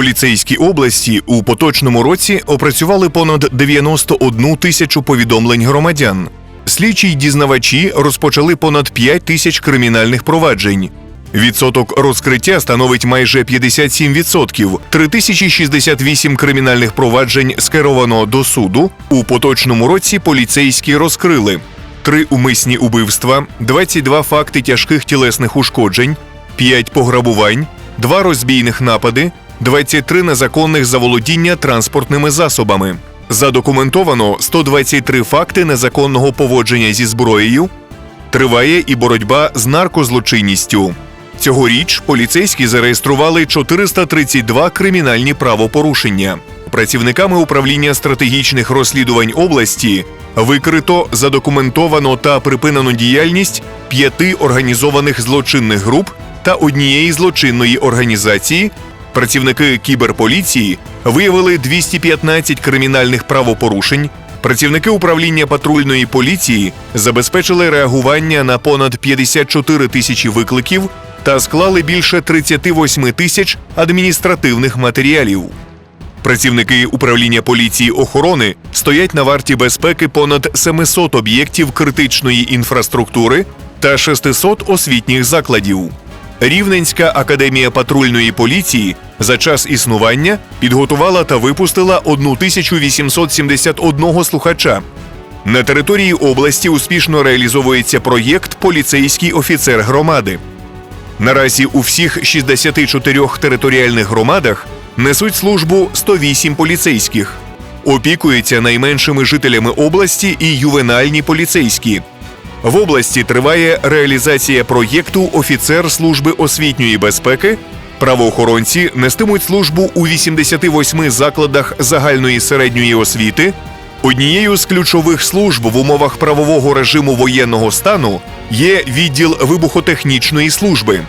Поліцейські області у поточному році опрацювали понад 91 тисячу повідомлень громадян. Слідчі й дізнавачі розпочали понад 5 тисяч кримінальних проваджень. Відсоток розкриття становить майже 57%. 3068 кримінальних проваджень скеровано до суду. У поточному році поліцейські розкрили три умисні убивства, 22 факти тяжких тілесних ушкоджень, 5 пограбувань, 2 розбійних напади, 23 незаконних заволодіння транспортними засобами. Задокументовано 123 факти незаконного поводження зі зброєю. Триває і боротьба з наркозлочинністю. Цьогоріч поліцейські зареєстрували 432 кримінальні правопорушення. Працівниками управління стратегічних розслідувань області викрито, задокументовано та припинено діяльність п'яти організованих злочинних груп та однієї злочинної організації. Працівники кіберполіції виявили 215 кримінальних правопорушень. Працівники управління патрульної поліції забезпечили реагування на понад 54 тисячі викликів та склали більше 38 тисяч адміністративних матеріалів. Працівники управління поліції охорони стоять на варті безпеки понад 700 об'єктів критичної інфраструктури та 600 освітніх закладів. Рівненська академія патрульної поліції за час існування підготувала та випустила 1871 слухача. На території області успішно реалізовується проєкт Поліцейський офіцер громади. Наразі у всіх 64 територіальних громадах несуть службу 108 поліцейських. Опікуються найменшими жителями області і ювенальні поліцейські. В області триває реалізація проєкту Офіцер служби освітньої безпеки. Правоохоронці нестимуть службу у 88 закладах загальної середньої освіти. Однією з ключових служб в умовах правового режиму воєнного стану є відділ вибухотехнічної служби.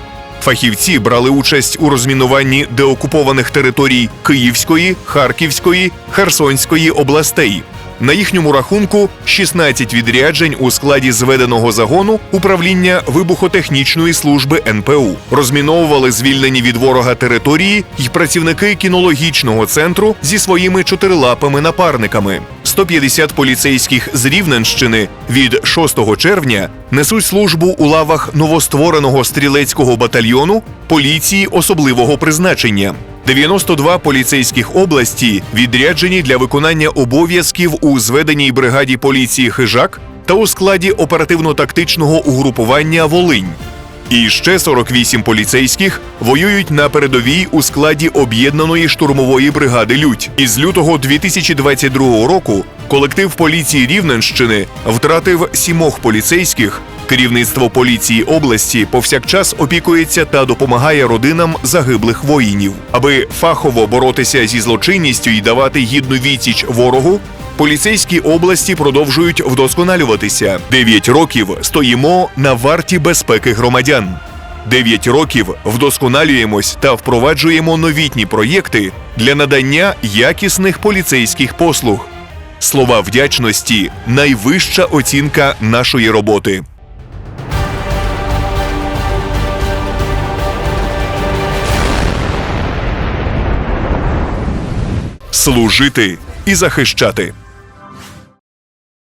Фахівці брали участь у розмінуванні деокупованих територій Київської, Харківської, Херсонської областей. На їхньому рахунку 16 відряджень у складі зведеного загону управління вибухотехнічної служби НПУ. Розміновували звільнені від ворога території й працівники кінологічного центру зі своїми чотирилапими напарниками. 150 поліцейських з Рівненщини від 6 червня несуть службу у лавах новоствореного стрілецького батальйону поліції особливого призначення. 92 поліцейських області відряджені для виконання обов'язків у зведеній бригаді поліції Хижак та у складі оперативно-тактичного угрупування Волинь. І ще 48 поліцейських воюють на передовій у складі об'єднаної штурмової бригади Людь. Із лютого 2022 року колектив поліції Рівненщини втратив сімох поліцейських. Керівництво поліції області повсякчас опікується та допомагає родинам загиблих воїнів, аби фахово боротися зі злочинністю і давати гідну відсіч ворогу. Поліцейські області продовжують вдосконалюватися. Дев'ять років стоїмо на варті безпеки громадян. Дев'ять років вдосконалюємось та впроваджуємо новітні проєкти для надання якісних поліцейських послуг. Слова вдячності найвища оцінка нашої роботи. Служити і захищати.